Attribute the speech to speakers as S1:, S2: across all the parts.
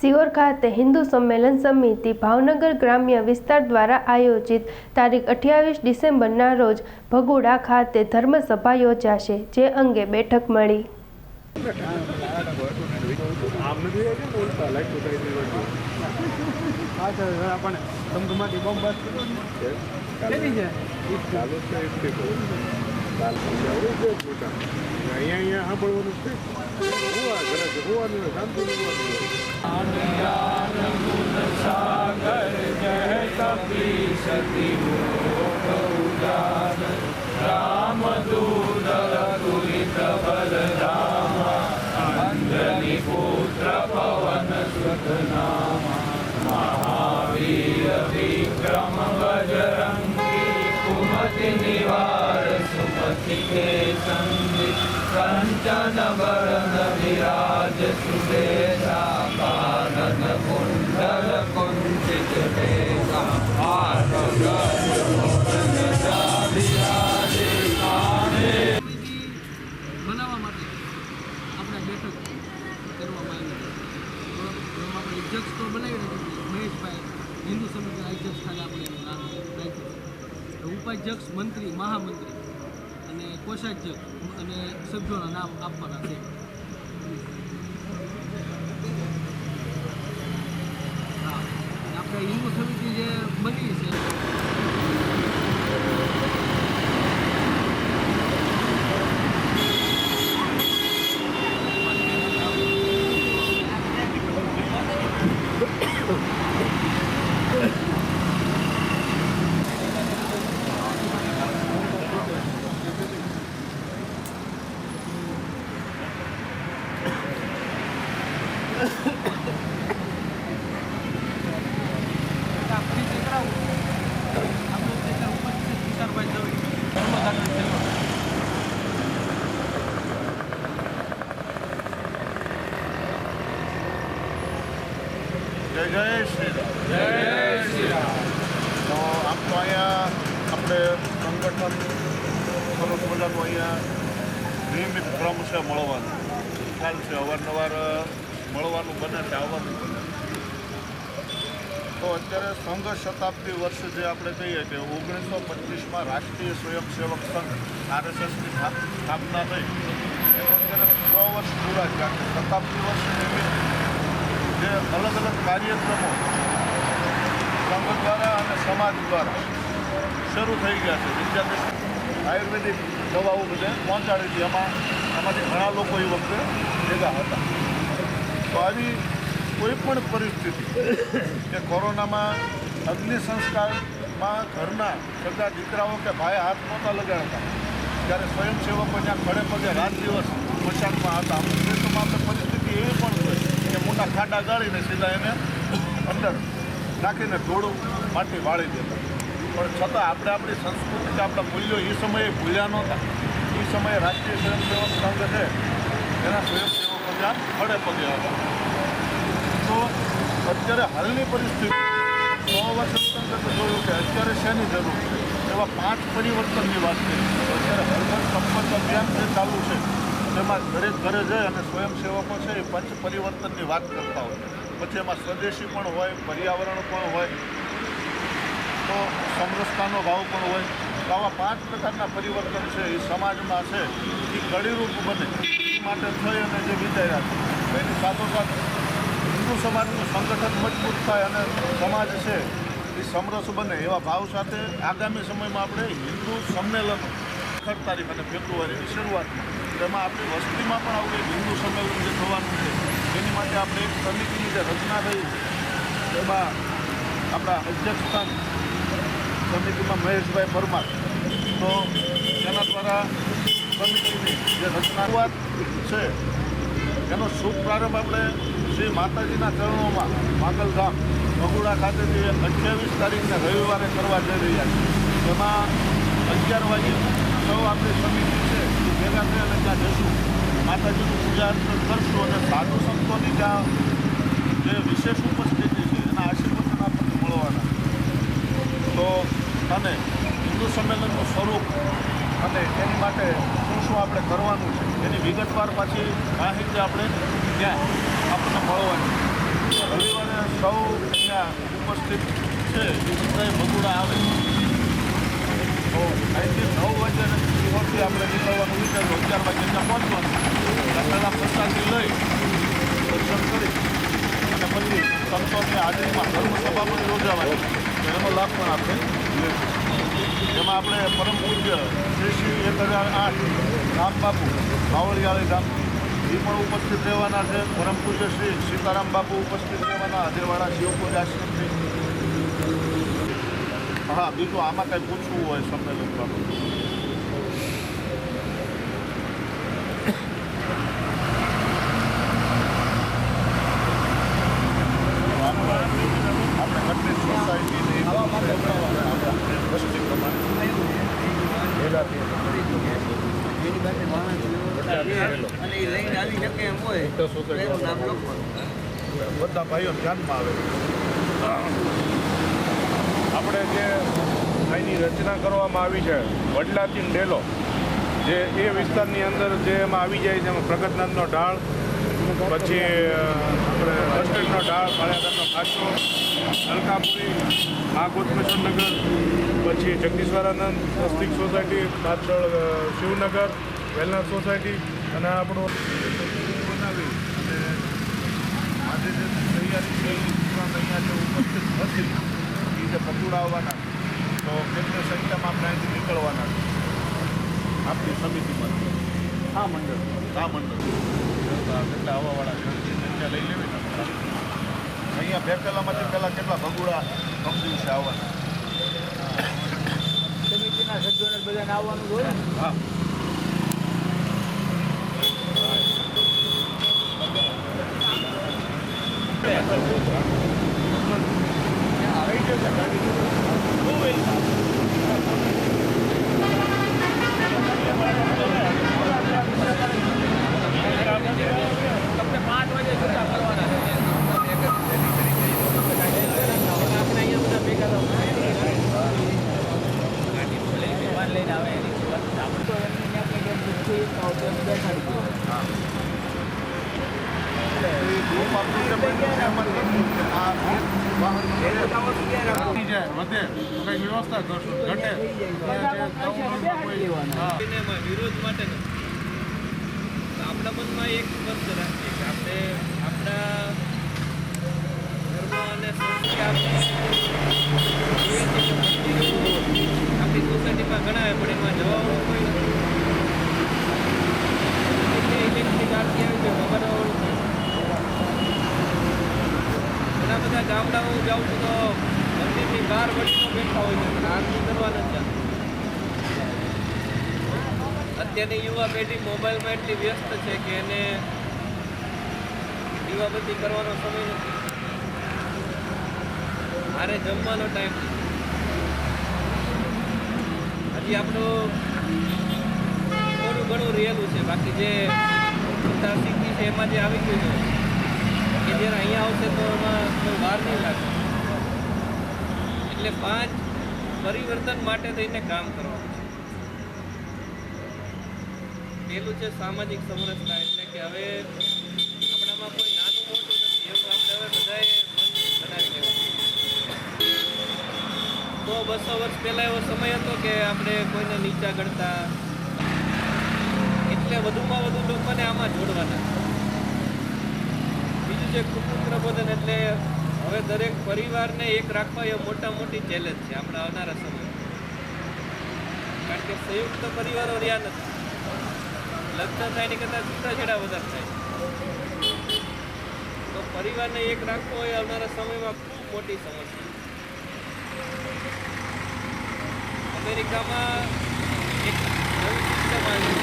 S1: સિયોર ખાતે હિન્દુ સંમેલન સમિતિ ભાવનગર ગ્રામ્ય વિસ્તાર દ્વારા આયોજિત તારીખ અઠ્યાવીસ ડિસેમ્બરના રોજ ભગુડા ખાતે ધર્મસભા યોજાશે જે અંગે બેઠક મળી.
S2: હા સર આપણે ધમધમાટી બોમ્બ બસ કેવી છે.
S3: છે. એટલી બહુ લાલ પંજાબ છે. મોટા અહીંયા અહીંયા સાંભળવાનું છે હોવા ઘરે હોવાનું હોય શાંતિ હોવાનું
S2: બનાવવા માટે આપણે બેઠક કરવામાં આવી આપણે તો બનાવી મહેશભાઈ, હિન્દુ સમિતિના અધ્યક્ષ ખાતે આપણે ઉપાધ્યક્ષ, મંત્રી, મહામંત્રી. અને કોષાધ્યક્ષ અને સભ્યોના નામ આપવાના છે. આપણે હિન્દુ સમિતિ જે બની છે આપણી દીકરાઓ આપણે દીકરા ઉપસ્થિત તુષારભાઈ દવે ધર્મદાતા સેવા
S3: જય જય શ્રી રામ તો આમ તો અહીંયા આપણે સંગઠન સરસ મજાનું અહીંયા નિયમિત ક્રમ છે મળવાનું. ખ્યાલ છે, અવારનવાર મળવાનું બને છે, આવવાનું બને. તો અત્યારે સંઘ શતાબ્દી વર્ષ જે આપણે કહીએ કે ઓગણીસો પચીસમાં રાષ્ટ્રીય સ્વયંસેવક સંઘ આરએસએસની સ્થાપના થઈ. એનો અત્યારે છ વર્ષ પૂરા થયા છે. શતાબ્દી વર્ષ જે અલગ અલગ કાર્યક્રમો સંઘ દ્વારા અને સમાજ દ્વારા શરૂ થઈ ગયા છે. વિદ્યાર્થી આયુર્વેદિક દવાઓ બધે પહોંચાડી હતી. એમાં આમાંથી ઘણા લોકો એ વખતે ભેગા હતા. તો આવી કોઈ પણ પરિસ્થિતિ કે કોરોનામાં અગ્નિ સંસ્કારમાં ઘરના બધા દીકરાઓ કે ભાઈ હાથ નહોતા લગાડતા, ત્યારે સ્વયંસેવકો ત્યાં ખડે પગે રાત દિવસ મશાકમાં હતા. દેશોમાં આપણે પરિસ્થિતિ એવી પણ હોય કે મોટા ખાડા ગાળીને સીધા એને અંદર નાખીને ઢોળું માટી વાળી દેતા. પણ છતાં આપણે આપણી સંસ્કૃતિ કે આપણા મૂલ્યો એ સમયે ભૂલ્યા નહોતા. એ સમયે રાષ્ટ્રીય સ્વયંસેવક સંઘ છે, એના સ્વયંસેવકો ત્યાં ખડે પગે હતા તો અત્યારે હાલની પરિસ્થિતિ, સો વર્ષ અંતર્ગત જોયું કે અત્યારે શેની જરૂર છે? એવા પાંચ પરિવર્તનની વાત કરી. અત્યારે હરઘર સંપર્ક અભિયાન જે ચાલુ છે, તેમાં દરેક ઘરે જઈ અને સ્વયંસેવકો છે એ પંચ પરિવર્તનની વાત કરતા હોય. પછી એમાં સ્વદેશી પણ હોય, પર્યાવરણ પણ હોય, તો સમરસતાનો ભાવ પણ હોય. તો આવા પાંચ પ્રકારના પરિવર્તન છે એ સમાજમાં છે, એ કડીરૂપ બને. એ માટે થઈ અને જે વિચાર્યા છે. એની સાથોસાથ હિન્દુ સમાજનું સંગઠન મજબૂત થાય અને સમાજ છે, એ સમરસ બને. એવા ભાવ સાથે આગામી સમયમાં આપણે હિન્દુ સંમેલન આખર તારીખ અને ફેબ્રુઆરીની શરૂઆત તેમાં આપણી વસ્તીમાં પણ આવું એક હિન્દુ સંમેલન જે થવાનું છે, એની માટે આપણે એક સમિતિની જે રચના થઈ એમાં આપણા અધ્યક્ષસ્થાન સમિતિમાં મહેશભાઈ પરમાર. તો તેના દ્વારા સમિતિની જે રચનાવાદ છે, એનો શુભ પ્રારંભ આપણે શ્રી માતાજીના ચરણોમાં માંગલધામ બગુડા ખાતેથી અઠ્યાવીસ તારીખને રવિવારે કરવા જઈ રહ્યા છીએ. તેમાં અગિયાર વાગે સૌ આપણી સમિતિ છે, એ ભેગા થઈ અને ત્યાં જઈશું. માતાજીનું પૂજા અર્ચન કરશું અને સાધુ સંતોની ત્યાં જે વિશેષ ઉપસ્થિતિ છે, એના આશીર્વચન આપણને મળવાના. તો અને હિન્દુ સંમેલનનું સ્વરૂપ અને એની માટે શું શું આપણે કરવાનું છે, એની વિગતવાર પાછી માહિતી આપણે ત્યાં આપણને મળવાની ઉપસ્થિત છે એ બધાએ ભગુડા આવે. તો અહીંથી નવ વાગે દિવસથી આપણે નીકળવાનું વિચાર્યું અગિયાર વાગે ત્યાં પહોંચવાનું પ્રસાદી લઈ દર્શન કરી અને પછી સંતોષની હાજરીમાં ધર્મસભા પણ યોજાવાની એનો લાભ પણ આપણે લઈશું જેમાં આપણે પરમ પૂજ્ય શ્રી શ્રી એક હજાર આઠ રામ બાપુ, બાવળિયાળી ગામથી એ પણ ઉપસ્થિત રહેવાના છે. પરમ પૂજ્ય શ્રી સીતારામ બાપુ ઉપસ્થિત રહેવાના અધેવાડા શિવપુજ આશ્રમથી હા, બીજું આમાં કંઈ પૂછવું હોય સંમેલન બાબત આપણે કટલેજ સોસાયટીની વસ્તી પ્રમાણે
S2: અને એ લઈને આવી શકે
S3: બધા ભાઈઓ ધ્યાનમાં આવે.
S4: આપણે જે અહીંની રચના કરવામાં આવી છે વડલાથી ડેલો જે એ વિસ્તારની અંદર જે એમાં આવી જાય છે એમાં પ્રગટનાથનો ઢાળ પછી આપણે કસ્ટર્ડનો ઢાળ પાળિયાદારનો ખાચો અલકાપુરી આ ગોતમેશ્વરનગર પછી જગદીશ્વરાનંદ સ્વસ્તિક સોસાયટી પાછળ શિવનગર વેલનાથ સોસાયટી અને આપણું
S3: બનાવી અને આજે જે તૈયારી છે એ ઉપરાંત અહીંયા જે ઉપસ્થિત નથી એ જે પકોડા આવવાના તો કેટલી સંખ્યામાં આપણે અહીંથી નીકળવાના છે આપણી સમિતિમાંથી
S2: હા મંડળ?
S3: આ મંડળ? કેટલા આવવાવાળા એ સંખ્યા લઈ લેવી ને અહીંયા બે પહેલાંમાંથી પહેલાં કેટલા ભગુડા કમ દિવસે આવવાના
S2: સમિતિના સભ્યોને બધાને આવવાનું હોય ને?
S3: હા
S2: તમને પાંચ વાગે છૂટા કરવાના છે આપણે અહીંયા બધા ભેગા થવું લઈને આવે એની આપણે તો એમને ત્યાં કંઈક એમ દુઃખી બેસાડી દઈએ.
S3: એ ગ્રુપ આપણું જે બન્યું છે એમાં લખ્યું છે આ એક વાહન વધી જાય વધે તો કંઈક વ્યવસ્થા કરશું. ઘટે.
S2: વિરોધ માટે આપણા મનમાં એક સ્પષ્ટ રાખીએ કે આપણે આપણા આપણે સોસાયટીમાં ઘણા પણ એમાં જવાનું કોઈ નથી. ઇલેક્ટ્રિક આવી છે ખબર ઘણા બધા ગામડાઓ જાઉં છું તો મંદિરની બહાર વડીલો બેઠા હોય અત્યારની યુવા પેઢી મોબાઈલમાં એટલી વ્યસ્ત છે કે એને દીવાબત્તી કરવાનો સમય નથી. મારે જમવાનો ટાઈમ હજી આપણું થોડું ઘણું રહેલું છે, બાકી જે સિદ્ધિ છે એમાં જે આવી ગયું છે કે જ્યારે અહીંયા આવશે તો એમાં કોઈ વાર નહીં લાગે એટલે પાંચ પરિવર્તન માટે થઈને કામ કરવાનું છે. પહેલું છે સામાજિક સમરસતા, એટલે કે હવે આપણામાં કોઈ નાનું મોટું નથી, એવું આપણે હવે બધાએ મન બનાવી લેવાનું તો બસો વર્ષ પહેલાં એવો સમય હતો કે આપણે કોઈને નીચા ગણતા, એટલે વધુમાં વધુ લોકોને આમાં જોડવાના. બીજું છે કુટુંબ પ્રબોધન એટલે હવે દરેક પરિવારને એક રાખવા એ મોટા મોટી ચેલેન્જ છે આપણા આવનારા સમય કારણ કે સંયુક્ત પરિવારો રહ્યા નથી. લગ્ન થાય એની કરતાં છૂટાછેડા વધારે થાય તો પરિવારને એક રાખવો એ આવનારા સમયમાં ખૂબ મોટી સમસ્યા અમેરિકામાં એક નવી સિસ્ટમ આવી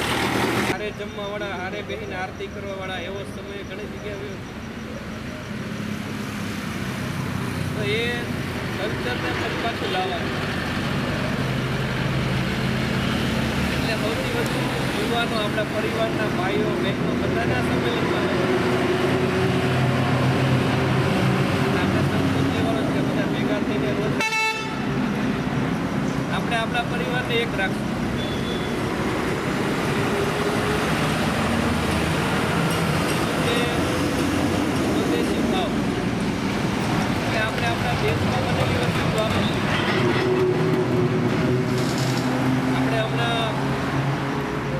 S2: હારે જમવાવાળા, હારે બેહીને આરતી કરવાવાળા એવો સમય ઘણી જગ્યાએ આવ્યો છે. તો એ કલ્ચરને ફરી પાછું લાવવાનું. એટલે સૌથી વધુ યુવાનો આપણા પરિવારના ભાઈઓ, બહેનો બધાના સંમેલનમાં આપણે સંસ્કૃત લેવાનો છે, બધા ભેગા થઈને રોજ આપણે આપણા પરિવારને એક રાખશું કે સ્વદેશી ભાવ એટલે આપણે આપણા દેશમાં બને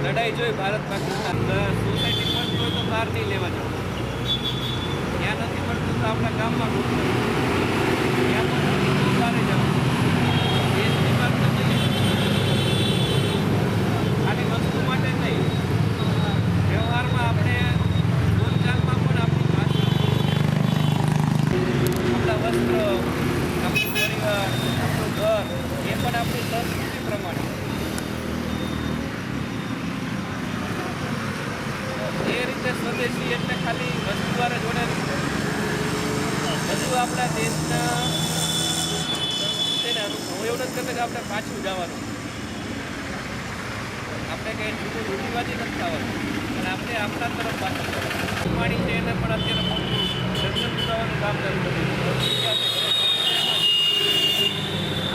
S2: લડાઈ જોઈ ભારત પાકિસ્તાન સોસાયટી મળતું તો બહાર લેવા જવું. ત્યાં નથી મળતું તો આપણા ગામમાં ત્યાં પણ બહાર જવું દેશની બહાર નથી ખાલી વસ્તુ માટે નહીં વ્યવહારમાં આપણે બોલચાલમાં પણ આપણી ભાષા આપણા વસ્ત્ર આપણું પરિવાર આપણું ઘર એ પણ આપણી સંસ્કૃતિ પ્રમાણે એ રીતે સ્વદેશી એટલે ખાલી વસ્તુ દ્વારા જોડેલું બધું આપણા દેશના તેને અનુભવ એવું નથી કરતા કે આપણે પાછું જવાનું. આપણે કંઈ જુદું રૂઢિવાદી નથી થવાનું. પણ આપણે આપણા તરફ પાછળ જવાનું. પાણી છે એને પણ અત્યારે મોટું ચૂકવવાનું કામ ચાલુ કર્યું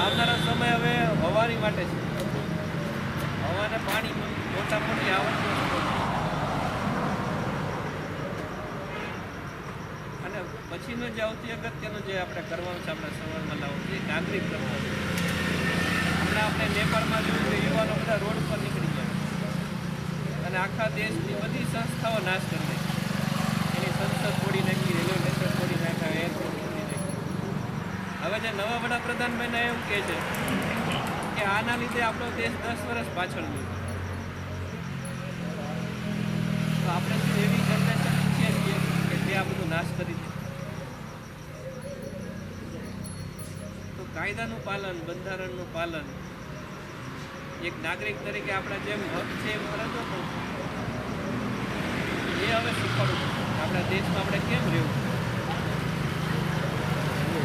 S2: આવનારો સમય હવે હવાની માટે છે હવાને પાણી મોટા મોટી આવક અને પછીનો જે આવતી અગત્યનો જે આપણે કરવાનું છે, આપણે સવારમાં લાવવું જોઈએ નાગરિક કરવાનું હમણાં આપણે નેપાળમાં જોયું કે યુવાનો બધા રોડ પર નીકળી ગયા અને આખા દેશની બધી સંસ્થાઓ નાશ કરી નાખી. એની સંસદ તોડી નાખી, રેલવે સ્ટેશન તોડી નાખ્યા એરપોર્ટ તોડી નાખ્યું. હવે જે નવા વડાપ્રધાન બન્યા એવું કહે છે કે આના લીધે આપણો દેશ દસ વર્ષ પાછળ ગયો. તો આપણે શું એવી જનરેશન ઈચ્છીએ છીએ કે જે આ બધું નાશ કરી દે તો કાયદાનું પાલન, બંધારણનું પાલન. એક નાગરિક તરીકે આપણા જેમ હક છે એમ ફરજો પણ એ હવે શીખવાડવું આપણા દેશમાં આપણે કેમ રહેવું?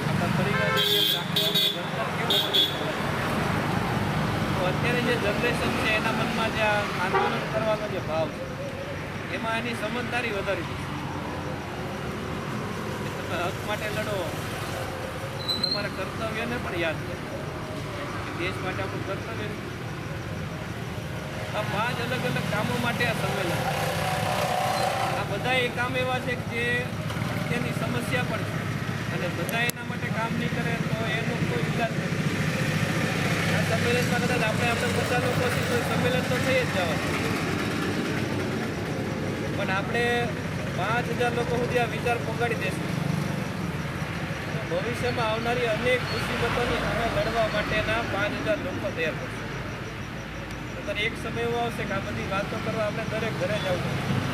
S2: આપણા પરિવારને કેમ રાખવું? અત્યારે જે જનરેશન છે, એના મનમાં જે આંદોલન કરવાનો જે ભાવ છે, એમાં એની સમજદારી વધારી હક માટે લડો. તમારા કર્તવ્યને પણ યાદ કરો દેશ માટે આપણું કર્તવ્ય આ પાંચ અલગ અલગ કામો માટે આ સંમેલન. આ બધા એ કામ એવા છે જે તેની સમસ્યા પણ છે. અને બધા એના માટે કામ નહીં કરે તો એનો કોઈ વિકાસ નથી. આ સંમેલનમાં કદાચ આપણે આપણે બધા લોકો સંમેલન તો થઈ જ જવાનું. પણ આપણે પાંચ હજાર લોકો સુધી આ વિચાર પહોંચાડી તો ભવિષ્યમાં આવનારી અનેક મુસીબતોની સામે લડવા માટેના પાંચ હજાર લોકો તૈયાર કરશે. એક સમય એવો આવશે કે આ બધી વાતો કરવા આપણે દરેક ઘરે જવું પડશે.